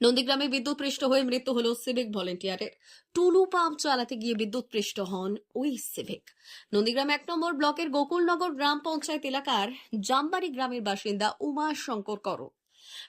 নন্দীগ্রামে বিদ্যুৎপৃষ্ট হয়ে মৃত্যু হল সিভিক ভলেন্টিয়ারের টুলু পাম্প চালাতে গিয়ে বিদ্যুৎপৃষ্ট হন ওই সিভিক নন্দীগ্রাম এক নম্বর ব্লকের গোকুলনগর গ্রাম পঞ্চায়েত এলাকার জামবাড়ি গ্রামের বাসিন্দা উমা শঙ্কর কর।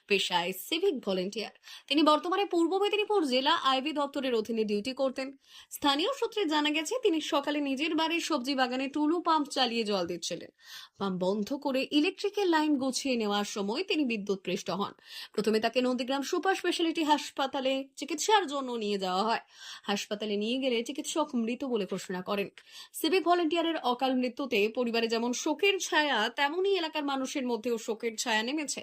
পেশায় সিভিক ভলেন্টিয়ার তিনি বর্তমানে পূর্ব মেদিনীপুর জেলা আইবি দপ্তরের অধীনে ডিউটি করতেন। স্থানীয় সূত্রে জানা গেছে, তিনি সকালে নিজের বাড়ির সবজি বাগানে টুলু পাম্প চালিয়ে জল দিচ্ছিলেন। পাম্প বন্ধ করে ইলেকট্রিকের লাইন গুছিয়ে নেওয়ার সময় তিনি বিদ্যুৎ পৃষ্ঠ হন। প্রথমে তাকে নন্দীগ্রাম সুপার স্পেশালিটি হাসপাতালে চিকিৎসার জন্য নিয়ে যাওয়া হয়। হাসপাতালে নিয়ে গেলে চিকিৎসক মৃত বলে ঘোষণা করেন। সিভিক ভলেন্টিয়ারের অকাল মৃত্যুতে পরিবারে যেমন শোকের ছায়া, তেমনই এলাকার মানুষের মধ্যেও শোকের ছায়া নেমেছে।